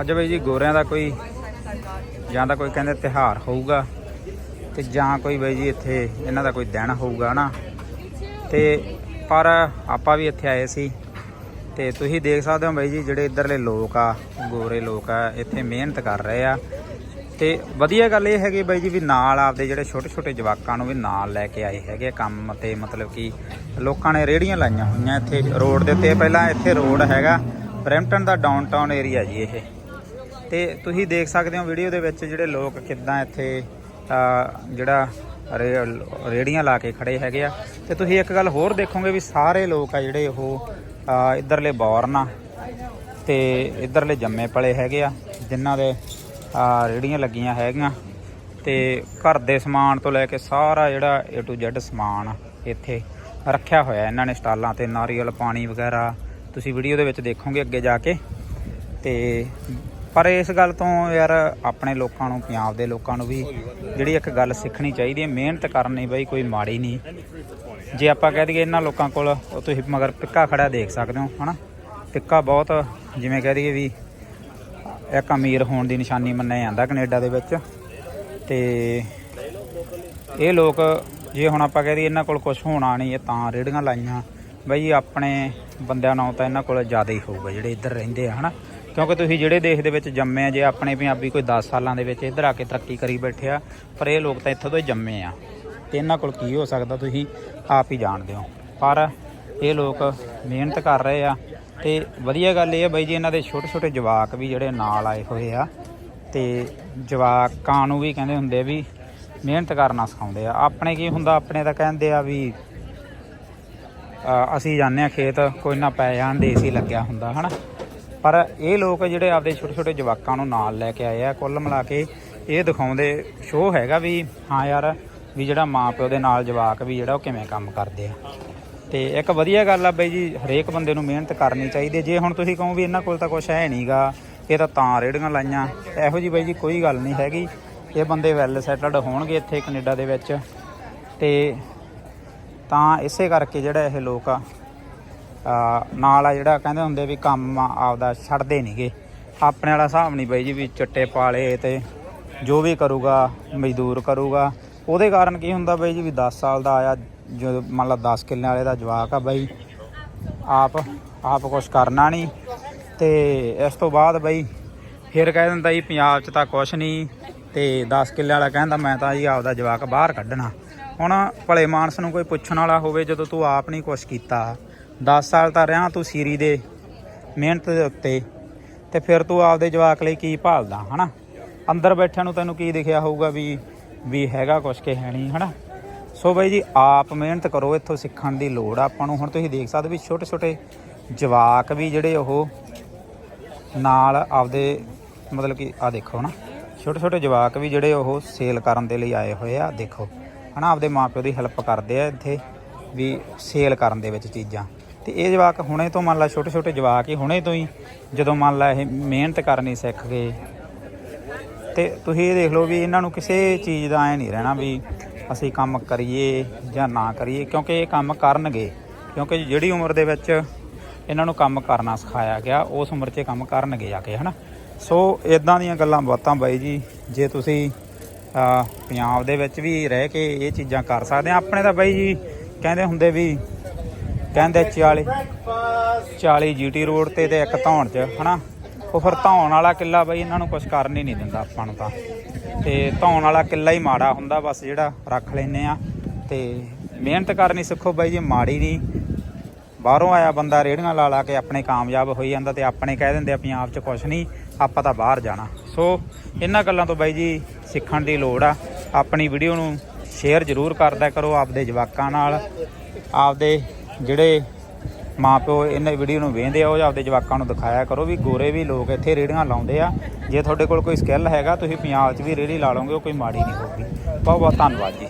ਅੱਜ ਬਈ ਜੀ ਗੋਰਿਆਂ ਦਾ ਕੋਈ ਜਾਂ ਤਾਂ ਕੋਈ ਕਹਿੰਦੇ ਤਿਹਾਰ ਹੋਊਗਾ ਤੇ ਜਾਂ ਕੋਈ ਬਈ ਜੀ ਇੱਥੇ ਇਹਨਾਂ ਦਾ ਕੋਈ ਦਿਨ ਹੋਊਗਾ ਨਾ ਤੇ ਪਰ ਆਪਾਂ ਵੀ ਇੱਥੇ ਆਏ ਸੀ ਤੇ ਤੁਸੀਂ ਦੇਖ ਸਕਦੇ ਹੋ ਬਈ ਜੀ ਜਿਹੜੇ ਇੱਧਰਲੇ ਲੋਕ ਆ, ਗੋਰੇ ਲੋਕ ਆ, ਇੱਥੇ ਮਿਹਨਤ ਕਰ ਰਹੇ ਆ। ਤੇ ਵਧੀਆ ਗੱਲ ਇਹ ਹੈਗੀ ਬਾਈ ਜੀ ਵੀ ਨਾਲ ਆਪਦੇ ਜਿਹੜੇ ਛੋਟੇ ਛੋਟੇ ਜਵਾਕਾਂ ਨੂੰ ਵੀ ਨਾਲ ਲੈ ਕੇ ਆਏ ਹੈਗੇ ਆ ਕੰਮ ਤੇ ਮਤਲਬ ਕਿ ਲੋਕਾਂ ਨੇ ਰੇੜੀਆਂ ਲਾਈਆਂ ਹੋਈਆਂ ਇੱਥੇ ਰੋਡ ਦੇ ਉੱਤੇ। ਪਹਿਲਾਂ ਇੱਥੇ ਰੋਡ ਹੈਗਾ ਬਰੈਂਪਟਨ ਦਾ ਡਾਊਨਟਾਊਨ ਏਰੀਆ ਜੀ ਇਹ। ਤੇ ਤੁਸੀਂ ਦੇਖ ਸਕਦੇ ਹੋ ਵੀਡੀਓ ਦੇ ਵਿੱਚ ਜਿਹੜੇ ਲੋਕ ਕਿੱਦਾਂ ਇੱਥੇ ਜਿਹੜਾ ਰੇ- ਰੇੜੀਆਂ ਲਾ ਕੇ ਖੜੇ ਹੈਗੇ ਆ। ਤੇ ਤੁਸੀਂ ਇੱਕ ਗੱਲ ਹੋਰ ਦੇਖੋਗੇ ਵੀ ਸਾਰੇ ਲੋਕ ਆ ਜਿਹੜੇ ਉਹ ਅਹ, ਇੱਧਰਲੇ ਬੌਰਨ ਆ ਤੇ ਇੱਧਰਲੇ ਜੰਮੇ ਪਲੇ ਹੈਗੇ ਆ ਜਿਨ੍ਹਾਂ ਦੇ ਆ ਰੇੜੀਆਂ ਲੱਗੀਆਂ ਹੈਗੀਆਂ। ਤੇ ਘਰ ਦੇ ਸਮਾਨ ਤੋਂ ਲੈ ਕੇ ਸਾਰਾ ਜਿਹੜਾ A to Z ਸਮਾਨ ਇੱਥੇ ਰੱਖਿਆ ਹੋਇਆ ਇਹਨਾਂ ਨੇ ਸਟਾਲਾਂ ਤੇ ਨਾਰੀਅਲ ਪਾਣੀ ਵਗੈਰਾ। ਤੁਸੀਂ ਵੀਡੀਓ ਦੇ ਵਿੱਚ ਦੇਖੋਗੇ ਅੱਗੇ ਜਾ ਕੇ। ਤੇ ਪਰ ਇਸ ਗੱਲ ਤੋਂ ਯਾਰ ਆਪਣੇ ਲੋਕਾਂ ਨੂੰ, ਪੰਜਾਬ ਦੇ ਲੋਕਾਂ ਨੂੰ ਵੀ ਜਿਹੜੀ ਇੱਕ ਗੱਲ ਸਿੱਖਣੀ ਚਾਹੀਦੀ ਹੈ, ਮਿਹਨਤ ਕਰਨੀ ਬਈ, ਕੋਈ ਮਾੜੀ ਨਹੀਂ। ਜੇ ਆਪਾਂ ਕਹਿ ਦਈਏ ਇਹਨਾਂ ਲੋਕਾਂ ਕੋਲ, ਉਹ ਤੁਸੀਂ ਮਗਰ ਪਿੱਕਾ ਖੜਾ ਦੇਖ ਸਕਦੇ ਹੋ, ਹਨਾ? ਪਿੱਕਾ ਬਹੁਤ, ਜਿਵੇਂ ਕਹਿ ਦਈਏ ਵੀ ਇੱਕ ਅਮੀਰ ਹੋਣ ਦੀ ਨਿਸ਼ਾਨੀ ਮੰਨਿਆ ਜਾਂਦਾ ਕੈਨੇਡਾ ਦੇ ਵਿੱਚ। ਤੇ ਇਹ ਲੋਕ, ਜੇ ਹੁਣ ਆਪਾਂ ਕਹਿ ਦਈਏ ਇਹਨਾਂ ਕੋਲ ਕੁਝ ਹੋਣਾ ਨਹੀਂ, ਇਹ ਤਾਂ ਰੇੜੀਆਂ ਲਾਈਆਂ। ਬਈ ਆਪਣੇ ਬੰਦਿਆਂ ਨਾਲੋਂ ਤਾਂ ਇਹਨਾਂ ਕੋਲ ਜ਼ਿਆਦਾ ਹੀ ਹੋਊਗਾ, ਜਿਹੜੇ ਇੱਧਰ ਰਹਿੰਦੇ ਆ, ਹਨਾ? ਕਿਉਂਕਿ ਤੁਸੀਂ ਜਿਹੜੇ ਦੇਸ਼ ਦੇ ਵਿੱਚ ਜੰਮੇ ਆ, ਜੇ ਆਪਣੇ ਪੰਜਾਬੀ ਕੋਈ 10 ਸਾਲਾਂ ਦੇ ਵਿੱਚ ਇੱਧਰ ਆ ਕੇ ਤਰੱਕੀ ਕਰੀ ਬੈਠੇ ਆ, ਪਰ ਇਹ ਲੋਕ ਤਾਂ ਇੱਥੋਂ ਤੋਂ ਹੀ ਜੰਮੇ ਆ। ਤੇ ਇਹਨਾਂ ਕੋਲ ਕੀ ਹੋ ਸਕਦਾ ਤੁਸੀਂ ਆਪ ਹੀ ਜਾਣਦੇ ਹੋ। ਪਰ ਇਹ ਲੋਕ ਮਿਹਨਤ ਕਰ ਰਹੇ ਆ ਤੇ ਵਧੀਆ ਗੱਲ ਇਹ ਆ ਬਾਈ ਜੀ, ਇਹਨਾਂ ਦੇ ਛੋਟੇ ਛੋਟੇ ਜਵਾਕ ਵੀ ਜਿਹੜੇ ਨਾਲ ਆਏ ਹੋਏ ਆ, ਤੇ ਜਵਾਕਾਂ ਨੂੰ ਵੀ ਕਹਿੰਦੇ ਹੁੰਦੇ ਵੀ ਮਿਹਨਤ ਕਰਨਾ ਸਿਖਾਉਂਦੇ ਆ। ਆਪਣੇ ਕੀ ਹੁੰਦਾ, ਆਪਣੇ ਤਾਂ ਕਹਿੰਦੇ ਆ ਵੀ ਅਸੀਂ ਜਾਂਦੇ ਆ ਖੇਤ, ਕੋਈ ਨਾ ਪੈ ਜਾਣ, ਦੇਸੀ ਲੱਗਿਆ ਹੁੰਦਾ, ਹਨਾ? ਪਰ ਇਹ ਲੋਕ ਜਿਹੜੇ ਆਪਦੇ ਛੋਟੇ ਛੋਟੇ ਜਵਾਕਾਂ ਨੂੰ ਨਾਲ ਲੈ ਕੇ ਆਏ ਆ ਕੁੱਲ ਮਿਲਾ ਕੇ ਇਹ ਦਿਖਾਉਂਦੇ ਸ਼ੋਅ ਹੈਗਾ ਵੀ ਹਾਂ ਯਾਰ ਵੀ ਜਿਹੜਾ ਮਾਂ ਪਿਓ ਦੇ ਨਾਲ ਜਵਾਕ ਵੀ ਜਿਹੜਾ ਉਹ ਕਿਵੇਂ ਕੰਮ ਕਰਦੇ ਆ। ਤੇ ਇੱਕ ਵਧੀਆ ਗੱਲ ਆ ਬਈ ਜੀ ਹਰੇਕ ਬੰਦੇ ਨੂੰ ਮਿਹਨਤ ਕਰਨੀ ਚਾਹੀਦੀ ਜੇ ਹੁਣ ਤੁਸੀਂ ਕਹੋ ਵੀ ਇਹਨਾਂ ਕੋਲ ਤਾਂ ਕੁਝ ਹੈ ਨਹੀਂਗਾ ਇਹ ਤਾਂ ਤਾਂ ਰੇੜੀਆਂ ਲਾਈਆਂ ਇਹੋ ਜੀ ਬਾਈ ਜੀ ਕੋਈ ਗੱਲ ਨਹੀਂ ਹੈਗੀ। ਇਹ ਬੰਦੇ ਵੈਲ ਸੈਟਲਡ ਹੋਣਗੇ ਇੱਥੇ ਕੈਨੇਡਾ ਦੇ ਵਿੱਚ। ਤੇ ਤਾਂ ਇਸੇ ਕਰਕੇ ਜਿਹੜਾ ਇਹ ਲੋਕ ਆ, ਨਾਲ ਆ ਜਿਹੜਾ ਕਹਿੰਦੇ ਹੁੰਦੇ ਵੀ ਕੰਮ ਆਪਦਾ ਛੱਡਦੇ ਨਹੀਂਗੇ। ਆਪਣੇ ਵਾਲਾ ਹਿਸਾਬ ਨਹੀਂ ਬਈ ਜੀ ਵੀ ਚਿੱਟੇ ਪਾਲੇ ਤੇ ਜੋ ਵੀ ਕਰੂਗਾ, ਮਜ਼ਦੂਰ ਕਰੂਗਾ। ਉਹਦੇ ਕਾਰਨ ਕੀ ਹੁੰਦਾ ਬਈ ਜੀ ਵੀ 10 ਸਾਲ ਦਾ ਆਇਆ, ਜੋ ਮੰਨ ਲਾ 10 ਕਿੱਲੇ ਵਾਲੇ ਦਾ ਜਵਾਕ ਆ ਬਈ, ਆਪ ਆਪ ਕੁਝ ਕਰਨਾ ਨਹੀਂ। ਤੇ ਇਸ ਤੋਂ ਬਾਅਦ ਬਈ ਫਿਰ ਕਹਿ ਦਿੰਦਾ ਜੀ ਪੰਜਾਬ 'ਚ ਤਾਂ ਕੁਝ ਨਹੀਂ, ਤੇ 10 ਕਿੱਲੇ ਵਾਲਾ ਕਹਿੰਦਾ ਮੈਂ ਤਾਂ ਜੀ ਆਪਦਾ ਜਵਾਕ ਬਾਹਰ ਕੱਢਣਾ। ਹੁਣ ਭਲੇ ਮਾਨਸ ਨੂੰ ਕੋਈ ਪੁੱਛਣ ਵਾਲਾ ਹੋਵੇ ਜਦੋਂ ਤੂੰ ਆਪ ਨਹੀਂ ਕੁਝ ਕੀਤਾ 10 ਸਾਲ ਤਾਂ ਰਿਹਾ ਤੂੰ ਸੀਰੀ ਦੇ ਮਿਹਨਤ ਦੇ ਉੱਤੇ। ਤੇ ਫਿਰ ਤੂੰ ਆਪਦੇ ਜਵਾਕ ਲਈ ਕੀ ਭਾਲਦਾ, ਹਨਾ? ਅੰਦਰ ਬੈਠਿਆਂ ਨੂੰ ਤੈਨੂੰ ਕੀ ਦਿਖਿਆ ਹੋਊਗਾ ਵੀ ਵੀ ਹੈਗਾ ਕੁਛ ਕਿ ਹੈ ਨਹੀਂ, ਹਨਾ? ਸੋ ਬਾਈ ਜੀ, ਆਪ ਮਿਹਨਤ ਕਰੋ, ਇੱਥੋਂ ਸਿੱਖਣ ਦੀ ਲੋੜ ਆ। ਆਪਾਂ ਨੂੰ ਹੁਣ ਤੁਸੀਂ ਦੇਖ ਸਕਦੇ ਵੀ ਛੋਟੇ ਛੋਟੇ ਜਵਾਕ ਵੀ ਜਿਹੜੇ ਉਹ ਨਾਲ ਆਪਦੇ, ਮਤਲਬ ਕਿ ਆ ਦੇਖੋ ਨਾ ਛੋਟੇ ਛੋਟੇ ਜਵਾਕ ਵੀ ਜਿਹੜੇ ਉਹ ਸੇਲ ਕਰਨ ਦੇ ਲਈ ਆਏ ਹੋਏ ਆ, ਦੇਖੋ। ਹਨਾ, ਆਪਦੇ ਮਾਪਿਓ ਦੀ ਹੈਲਪ ਕਰਦੇ ਆ ਇੱਥੇ ਵੀ ਸੇਲ ਕਰਨ ਦੇ ਵਿੱਚ ਚੀਜ਼ਾਂ। ਤੇ ਇਹ ਜਵਾਕ ਹੁਣੇ ਤੋਂ ਮੰਨ ਲਾ ਛੋਟੇ ਛੋਟੇ ਜਵਾਕ ਹੀ ਹੁਣੇ ਤੋਂ ਹੀ ਜਦੋਂ ਮੰਨ ਲਾ ਇਹ ਮਿਹਨਤ ਕਰਨੀ ਸਿੱਖ ਗਏ। ਤੇ ਤੁਸੀਂ ਇਹ ਦੇਖ ਲਓ ਵੀ ਇਹਨਾਂ ਨੂੰ ਕਿਸੇ ਚੀਜ਼ ਦਾ ਐ ਨਹੀਂ ਰਹਿਣਾ ਵੀ ਅਸੀਂ ਕੰਮ ਕਰੀਏ ਜਾਂ ਨਾ ਕਰੀਏ, ਕਿਉਂਕਿ ਇਹ ਕੰਮ ਕਰਨਗੇ। ਕਿਉਂਕਿ ਜਿਹੜੀ ਉਮਰ ਦੇ ਵਿੱਚ ਇਹਨਾਂ ਨੂੰ ਕੰਮ ਕਰਨਾ ਸਿਖਾਇਆ ਗਿਆ, ਉਸ ਉਮਰ 'ਚ ਕੰਮ ਕਰਨਗੇ ਜਾ ਕੇ, ਹਨਾ? ਸੋ ਇਦਾਂ ਦੀਆਂ ਗੱਲਾਂ ਬਾਤਾਂ ਬਾਈ ਜੀ, ਜੇ ਤੁਸੀਂ ਪੰਜਾਬ ਦੇ ਵਿੱਚ ਵੀ ਰਹਿ ਕੇ ਇਹ ਚੀਜ਼ਾਂ ਕਰ ਸਕਦੇ ਆ, ਆਪਣੇ ਤਾਂ ਬਾਈ ਜੀ ਕਹਿੰਦੇ ਹੁੰਦੇ ਵੀ ਕਹਿੰਦੇ 40 40 ਜੀਟੀ ਰੋਡ ਤੇ ਤੇ ਇੱਕ ਧੌਣ 'ਚ, ਹਨਾ? ਉਹ ਫਿਰ ਧੌਣ ਵਾਲਾ ਕਿੱਲਾ ਬਈ, ਇਹਨਾਂ ਨੂੰ ਕੁਝ ਕਰਨ ਹੀ ਨਹੀਂ ਦਿੰਦਾ ਆਪਾਂ ਨੂੰ ਤਾਂ। ਤੇ ਧੌਣ ਵਾਲਾ ਕਿੱਲਾ ਹੀ ਮਾੜਾ ਹੁੰਦਾ, ਬਸ ਜਿਹੜਾ ਰੱਖ ਲੈਨੇ ਆ। ਤੇ ਮਿਹਨਤ ਕਰਨੀ ਸਿੱਖੋ ਬਾਈ, ਜੀ ਮਾੜੀ ਨਹੀਂ, ਬਾਹਰੋਂ ਆਇਆ ਬੰਦਾ ਰੇੜੀਆਂ ਲਾ ਲਾ ਕੇ ਆਪਣੇ ਕਾਮਯਾਬ ਹੋਈ ਜਾਂਦਾ ਤੇ ਆਪਣੇ ਕਹਿ ਦਿੰਦੇ ਆ ਪੰਜਾਬ 'ਚ ਕੁਝ ਨਹੀਂ, ਆਪਾਂ ਤਾਂ ਬਾਹਰ ਜਾਣਾ। ਸੋ ਇਹਨਾਂ ਗੱਲਾਂ ਤੋਂ ਬਾਈ ਜੀ ਸਿੱਖਣ ਦੀ ਲੋੜ ਆ। ਆਪਣੀ ਵੀਡੀਓ ਨੂੰ ਸ਼ੇਅਰ ਜ਼ਰੂਰ ਕਰਦਾ ਕਰੋ ਆਪਦੇ ਜਵਾਕਾਂ ਨਾਲ, ਆਪਦੇ ਜਿਹੜੇ ਮਾਪਿਓ ਇਹਨਾਂ ਵੀਡੀਓ ਨੂੰ ਵੇਖਦੇ ਆ, ਉਹ ਆਪਦੇ ਜਵਾਕਾਂ ਨੂੰ ਦਿਖਾਇਆ ਕਰੋ ਵੀ ਗੋਰੇ ਵੀ ਲੋਕ ਇੱਥੇ ਰੇੜੀਆਂ ਲਾਉਂਦੇ ਆ। ਜੇ ਤੁਹਾਡੇ ਕੋਲ ਕੋਈ ਸਕਿੱਲ ਹੈਗਾ, ਤੁਸੀਂ ਪੰਜਾਬ 'ਚ ਵੀ ਰੇੜੀ ਲਾ ਲਓਗੇ, ਉਹ ਕੋਈ ਮਾੜੀ ਨਹੀਂ ਹੋਊਗੀ। ਬਹੁਤ ਬਹੁਤ ਧੰਨਵਾਦ ਜੀ।